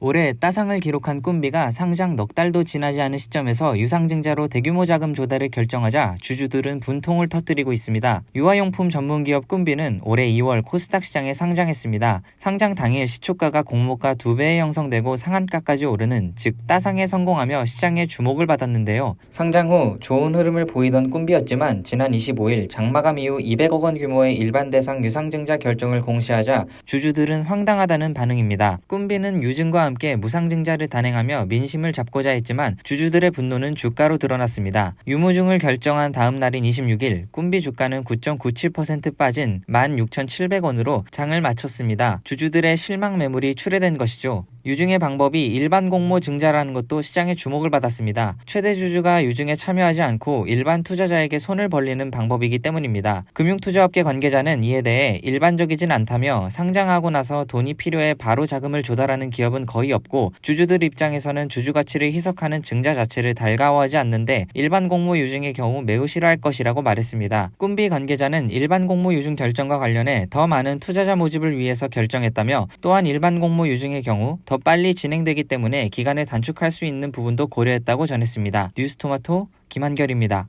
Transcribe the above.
올해 따상을 기록한 꿈비가 상장 넉 달도 지나지 않은 시점에서 유상증자로 대규모 자금 조달을 결정하자 주주들은 분통을 터뜨리고 있습니다. 유아용품 전문기업 꿈비는 올해 2월 코스닥 시장에 상장했습니다. 상장 당일 시초가가 공모가 2배에 형성되고 상한가까지 오르는 즉 따상에 성공하며 시장의 주목을 받았는데요. 상장 후 좋은 흐름을 보이던 꿈비였지만 지난 25일 장마감 이후 200억 원 규모의 일반 대상 유상증자 결정을 공시하자 주주들은 황당하다는 반응입니다. 꿈비는 유증과 함께 무상증자를 단행하며 민심을 잡고자 했지만 주주들의 분노는 주가로 드러났습니다. 유무증을 결정한 다음 날인 26일 꿈비 주가는 9.97% 빠진 16,700원으로 장을 마쳤습니다. 주주들의 실망 매물이 출회된 것이죠. 유증의 방법이 일반 공모 증자라는 것도 시장의 주목을 받았습니다. 최대 주주가 유증에 참여하지 않고 일반 투자자에게 손을 벌리는 방법이기 때문입니다. 금융투자업계 관계자는 이에 대해 일반적이진 않다며 상장하고 나서 돈이 필요해 바로 자금을 조달하는 기업은 거의 없고 주주들 입장에서는 주주 가치를 희석하는 증자 자체를 달가워하지 않는데 일반 공모 유증의 경우 매우 싫어할 것이라고 말했습니다. 꿈비 관계자는 일반 공모 유증 결정과 관련해 더 많은 투자자 모집을 위해서 결정했다며 또한 일반 공모 유증의 경우 더 빨리 진행되기 때문에 기간을 단축할 수 있는 부분도 고려했다고 전했습니다. 뉴스토마토 김한결입니다.